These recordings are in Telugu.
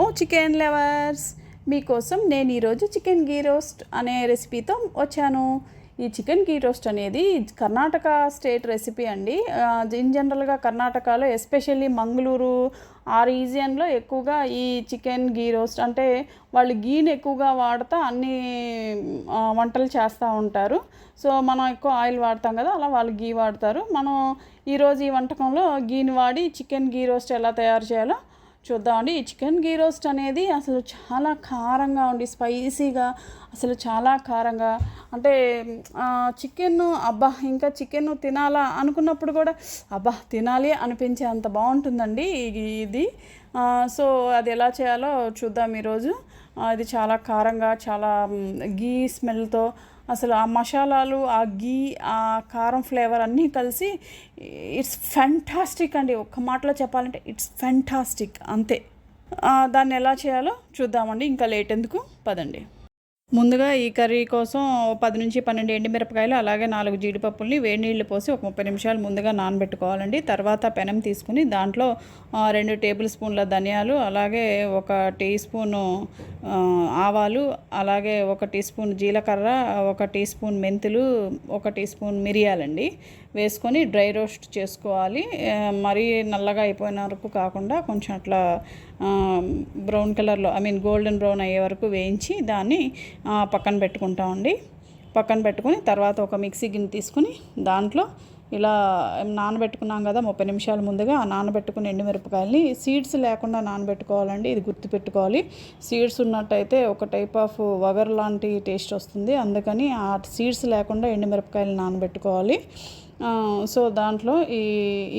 ఓ చికెన్ లవర్స్ మీకోసం నేను ఈరోజు చికెన్ గీ రోస్ట్ అనే రెసిపీతో వచ్చాను. ఈ చికెన్ గీ రోస్ట్ అనేది కర్ణాటక స్టేట్ రెసిపీ అండి. ఇన్ జనరల్గా కర్ణాటకలో ఎస్పెషల్లీ మంగళూరు ఆ రీజియన్లో ఎక్కువగా ఈ చికెన్ గీ రోస్ట్ అంటే వాళ్ళు గీని ఎక్కువగా వాడుతూ అన్ని వంటలు చేస్తూ ఉంటారు. సో మనం ఎక్కువ ఆయిల్ వాడతాం కదా అలా వాళ్ళు గీ వాడతారు. మనం ఈరోజు ఈ వంటకంలో గీని వాడి చికెన్ గీ రోస్ట్ ఎలా తయారు చేయాలో చూద్దామండి. ఈ చికెన్ గీ రోస్ట్ అనేది అసలు చాలా కారంగా ఉండి స్పైసీగా అసలు చాలా కారంగా. అంటే చికెన్ అబ్బా ఇంకా చికెన్ తినాలా అనుకున్నప్పుడు కూడా అబ్బా తినాలి అనిపించే అంత బాగుంటుందండి ఇది. ఇది సో అది ఎలా చేయాలో చూద్దాం ఈరోజు. ఆ, ఇది చాలా కారంగా చాలా గీ స్మెల్తో అసలు ఆ మసాలాలు ఆ గీ ఆ కారం ఫ్లేవర్ అన్నీ కలిసి ఇట్స్ ఫెంటాస్టిక్ అండి. ఒక్క మాటలో చెప్పాలంటే ఇట్స్ ఫెంటాస్టిక్ అంతే. దాన్ని ఎలా చేయాలో చూద్దామండి. ఇంకా లేట్ ఎందుకు? పదండి. ముందుగా ఈ కర్రీ కోసం పది నుంచి పన్నెండు ఎండుమిరపకాయలు అలాగే నాలుగు జీడిపప్పుల్ని వేడి నీళ్ళు పోసి ఒక ముప్పై నిమిషాలు ముందుగా నానబెట్టుకోవాలండి. తర్వాత పెనం తీసుకుని దాంట్లో రెండు టేబుల్ స్పూన్ల ధనియాలు అలాగే ఒక టీ స్పూను ఆవాలు అలాగే ఒక టీ స్పూన్ జీలకర్ర ఒక టీ స్పూన్ మెంతులు ఒక టీ స్పూన్ మిరియాలండి. వేసుకొని డ్రై రోస్ట్ చేసుకోవాలి. మరీ నల్లగా అయిపోయిన వరకు కాకుండా కొంచెం అట్లా బ్రౌన్ కలర్లో ఐ మీన్ గోల్డెన్ బ్రౌన్ అయ్యే వరకు వేయించి దాన్ని పక్కన పెట్టుకుంటామండి పక్కన పెట్టుకొని తర్వాత ఒక మిక్సీ గిన్నె తీసుకుని దాంట్లో ఇలా నానబెట్టుకున్నాం కదా ముప్పై నిమిషాల ముందుగా ఆ నానబెట్టుకున్న ఎండుమిరపకాయలని సీడ్స్ లేకుండా నానబెట్టుకోవాలండి ఇది గుర్తుపెట్టుకోవాలి. సీడ్స్ ఉన్నట్టయితే ఒక టైప్ ఆఫ్ వగర్ లాంటి టేస్ట్ వస్తుంది. అందుకని ఆ సీడ్స్ లేకుండా ఎండుమిరపకాయలు నానబెట్టుకోవాలి. సో దాంట్లో ఈ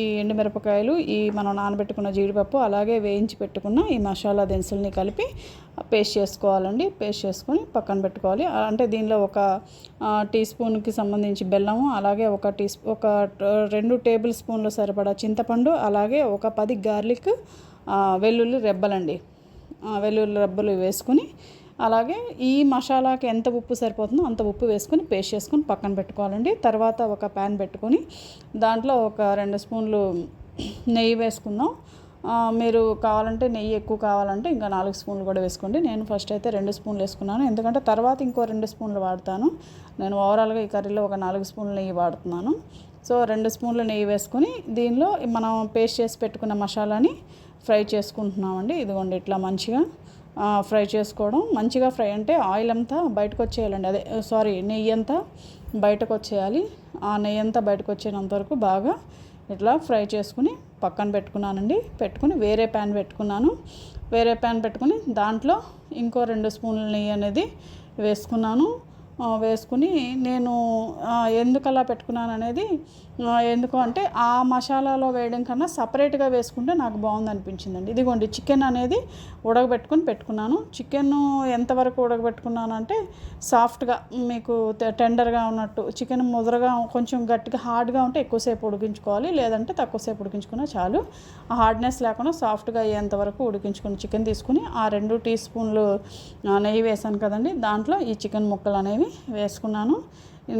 ఈ ఎండుమిరపకాయలు ఈ మనం నానబెట్టుకున్న జీడిపప్పు అలాగే వేయించి పెట్టుకున్న ఈ మసాలా దినుసుల్ని కలిపి పేస్ట్ చేసుకోవాలండి. పేస్ట్ చేసుకొని పక్కన పెట్టుకోవాలి. అంటే దీనిలో ఒక టీ స్పూన్కి సంబంధించి బెల్లము అలాగే ఒక టీ స్పూ- ఒక రెండు టేబుల్ స్పూన్లు సరిపడా చింతపండు అలాగే ఒక పది గార్లిక్ వెల్లుల్లి రెబ్బలండి. వెల్లుల్లి రెబ్బలు వేసుకుని అలాగే ఈ మసాలాకి ఎంత ఉప్పు సరిపోతుందో అంత ఉప్పు వేసుకొని పేస్ట్ చేసుకొని పక్కన పెట్టుకోవాలండి. తర్వాత ఒక ప్యాన్ పెట్టుకొని దాంట్లో ఒక రెండు స్పూన్లు నెయ్యి వేసుకుందాం. మీరు కావాలంటే నెయ్యి ఎక్కువ కావాలంటే ఇంకా నాలుగు స్పూన్లు కూడా వేసుకోండి. నేను ఫస్ట్ అయితే రెండు స్పూన్లు వేసుకున్నాను. ఎందుకంటే తర్వాత ఇంకో రెండు స్పూన్లు వాడతాను. నేను ఓవరాల్గా ఈ కర్రీలో ఒక నాలుగు స్పూన్లు నెయ్యి వాడుతున్నాను. సో రెండు స్పూన్లు నెయ్యి వేసుకొని దీనిలో మనం పేస్ట్ చేసి పెట్టుకున్న మసాలాని ఫ్రై చేసుకుంటున్నామండి. ఇదిగోండి ఇట్లా మంచిగా ఫ్రై చేసుకోవడం. మంచిగా ఫ్రై అంటే ఆయిల్ అంతా బయటకు వచ్చేయాలండి అదే సారీ నెయ్యి అంతా బయటకు వచ్చేయాలి ఆ నెయ్యి అంతా బయటకు వచ్చేంత వరకు బాగా ఇట్లా ఫ్రై చేసుకుని పక్కన పెట్టుకున్నానండి. పెట్టుకుని వేరే ప్యాన్ పెట్టుకున్నాను. వేరే ప్యాన్ పెట్టుకుని దాంట్లో ఇంకో రెండు స్పూన్ల నెయ్యి అనేది వేసుకున్నాను. వేసుకుని నేను ఎందుకు అలా పెట్టుకున్నాను అనేది ఎందుకు అంటే ఆ మసాలాలో వేయడం కన్నా సపరేట్గా వేసుకుంటే నాకు బాగుంది అనిపించిందండి ఇదిగోండి చికెన్ అనేది ఉడకబెట్టుకుని పెట్టుకున్నాను. చికెన్ ఎంతవరకు ఉడకబెట్టుకున్నాను అంటే సాఫ్ట్గా మీకు టెండర్గా ఉన్నట్టు చికెన్ ముదరగా కొంచెం గట్టిగా హార్డ్గా ఉంటే ఎక్కువసేపు ఉడికించుకోవాలి. లేదంటే తక్కువసేపు ఉడికించుకున్నా చాలు. ఆ హార్డ్నెస్ లేకుండా సాఫ్ట్గా అయ్యేంత వరకు ఉడికించుకుని చికెన్ తీసుకుని ఆ రెండు టీ స్పూన్లు నెయ్యి వేసాను కదండి. దాంట్లో ఈ చికెన్ ముక్కలు అనేవి వేసుకున్నాను.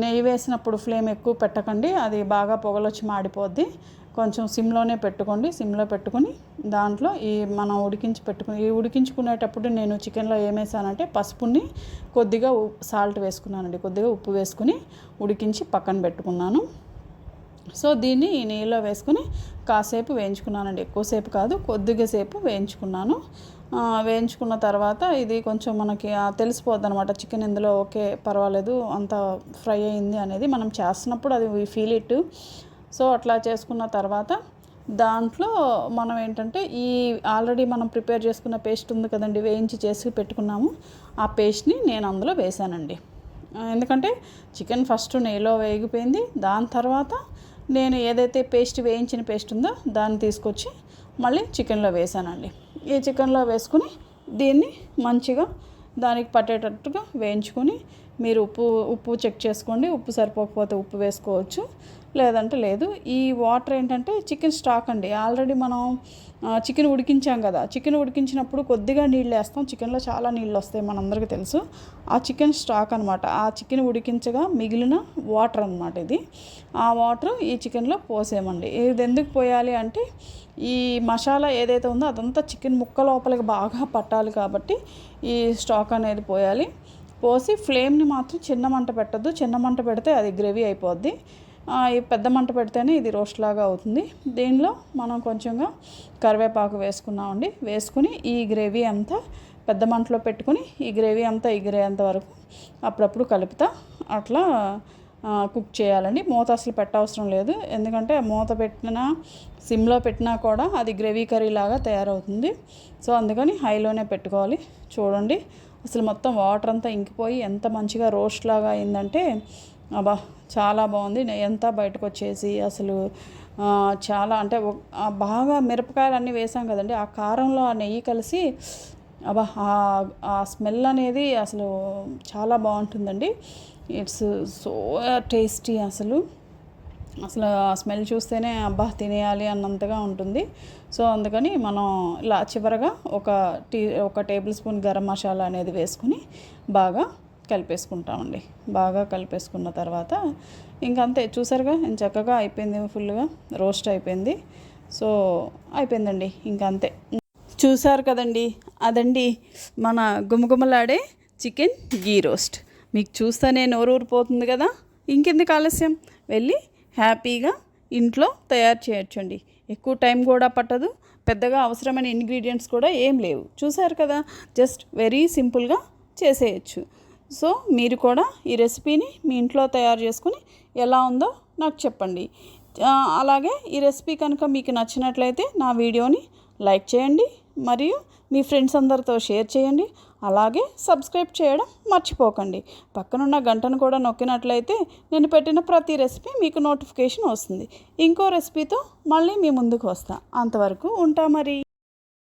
నెయ్యి వేసినప్పుడు ఫ్లేమ్ ఎక్కువ పెట్టకండి అది బాగా పొగలొచ్చి మాడిపోద్ది. కొంచెం సిమ్లోనే పెట్టుకోండి సిమ్లో పెట్టుకుని దాంట్లో ఈ మనం ఉడికించి పెట్టుకుని ఈ ఉడికించుకునేటప్పుడు నేను చికెన్లో ఏమేసానంటే పసుపుని కొద్దిగా సాల్ట్ వేసుకున్నానండి కొద్దిగా ఉప్పు వేసుకుని ఉడికించి పక్కన పెట్టుకున్నాను. సో దీన్ని ఈ నెయ్యిలో వేసుకుని కాసేపు వేయించుకున్నానండి. ఎక్కువసేపు కాదు కొద్దిగా సేపు వేయించుకున్నాను. వేయించుకున్న తర్వాత ఇది కొంచెం మనకి తెలిసిపోద్ది అనమాట చికెన్ ఇందులో ఓకే పర్వాలేదు అంత ఫ్రై అయింది అనేది మనం చేస్తున్నప్పుడు అది వీ ఫీల్ ఇట్. సో అట్లా చేసుకున్న తర్వాత దాంట్లో మనం ఏంటంటే ఈ ఆల్రెడీ మనం ప్రిపేర్ చేసుకున్న పేస్ట్ ఉంది కదండి వేయించి చేసి పెట్టుకున్నాము. ఆ పేస్ట్ని నేను అందులో వేసానండి. ఎందుకంటే చికెన్ ఫస్ట్ నెయ్యిలో వేగిపోయింది. దాని తర్వాత నేను ఏదైతే పేస్ట్ వేయించిన పేస్ట్ ఉందో దాన్ని తీసుకొచ్చి మళ్ళీ చికెన్లో వేసానండి. ఈ చికెన్లో వేసుకుని దీన్ని మంచిగా దానికి పట్టేటట్టుగా వేయించుకొని మీరు ఉప్పు ఉప్పు చెక్ చేసుకోండి. ఉప్పు సరిపోకపోతే ఉప్పు వేసుకోవచ్చు. లేదంటే లేదు. ఈ వాటర్ ఏంటంటే చికెన్ స్టాక్ అండి. ఆల్రెడీ మనం చికెన్ ఉడికించాం కదా. చికెన్ ఉడికించినప్పుడు కొద్దిగా నీళ్ళు వేస్తాం. చికెన్లో చాలా నీళ్ళు వస్తాయి మనందరికీ తెలుసు. ఆ చికెన్ స్టాక్ అనమాట ఆ చికెన్ ఉడికించగా మిగిలిన వాటర్ అనమాట ఇది. ఆ వాటర్ ఈ చికెన్లో పోసేయమండి. ఇది ఎందుకు పోయాలి అంటే ఈ మసాలా ఏదైతే ఉందో అదంతా చికెన్ ముక్క లోపలికి బాగా పట్టాలి కాబట్టి ఈ స్టాక్ అనేది పోయాలి. పోసి ఫ్లేమ్ని మాత్రం చిన్న మంట పెట్టద్దు. చిన్న మంట పెడితే అది గ్రేవీ అయిపోద్ది. ఈ పెద్ద మంట పెడితేనే ఇది రోస్ట్ లాగా అవుతుంది. దీనిలో మనం కొంచెంగా కరివేపాకు వేసుకున్నామండి. వేసుకుని ఈ గ్రేవీ అంతా పెద్ద మంటలో పెట్టుకుని ఈ గ్రేవీ అంతా ఎగిరేంత వరకు అప్పుడప్పుడు కలుపుతా. అట్లా కుక్ చేయాలండి. మూత అసలు పెట్టవసరం లేదు. ఎందుకంటే మూత పెట్టినా సిమ్లో పెట్టినా కూడా అది గ్రేవీ కర్రీ లాగా తయారవుతుంది. సో అందుకని హైలోనే పెట్టుకోవాలి. చూడండి. అసలు మొత్తం వాటర్ అంతా ఇంకిపోయి ఎంత మంచిగా రోస్ట్ లాగా అయిందంటే అబ్బా చాలా బాగుంది. నెయ్యి బయటకు వచ్చేసి అసలు చాలా అంటే బాగా మిరపకాయలు అన్నీ వేసాం కదండి. ఆ కారంలో ఆ నెయ్యి కలిసి అబ్బా ఆ స్మెల్ అనేది అసలు చాలా బాగుంటుందండి. ఇట్స్ సో టేస్టీ అసలు. అసలు ఆ స్మెల్ చూస్తేనే అబ్బా తినేయాలి అన్నంతగా ఉంటుంది. సో అందుకని మనం ఇలా చివరగా ఒక టీ ఒక టేబుల్ స్పూన్ గరం మసాలా అనేది వేసుకుని బాగా కలిపేసుకుంటామండి. బాగా కలిపేసుకున్న తర్వాత ఇంకంతే చూసారుగా చక్కగా అయిపోయింది ఫుల్గా రోస్ట్ అయిపోయింది. సో అయిపోయిందండి ఇంకంతే చూసారు కదండి అదండి మన గుమగుమలాడే చికెన్ గీ రోస్ట్. మీకు చూస్తేనే నోరు ఊరిపోతుంది కదా ఇంకెందుకు ఆలస్యం? వెళ్ళి హ్యాపీగా ఇంట్లో తయారు చేయొచ్చండి. ఎక్కువ టైం కూడా పట్టదు. పెద్దగా అవసరమైన ఇంగ్రీడియంట్స్ కూడా ఏం లేవు. చూసారు కదా? జస్ట్ వెరీ సింపుల్గా చేసేయచ్చు. సో మీరు కూడా ఈ రెసిపీని మీ ఇంట్లో తయారు చేసుకుని ఎలా ఉందో నాకు చెప్పండి. అలాగే ఈ రెసిపీ కనుక మీకు నచ్చినట్లయితే నా వీడియోని లైక్ చేయండి. మరియు మీ ఫ్రెండ్స్ అందరితో షేర్ చేయండి. అలాగే సబ్స్క్రైబ్ చేయడం మర్చిపోకండి. పక్కనున్న గంటను కూడా నొక్కినట్లయితే నేను పెట్టిన ప్రతి రెసిపీ మీకు నోటిఫికేషన్ వస్తుంది. ఇంకో రెసిపీతో మళ్ళీ మీ ముందుకు వస్తా. అంతవరకు ఉంటా మరి.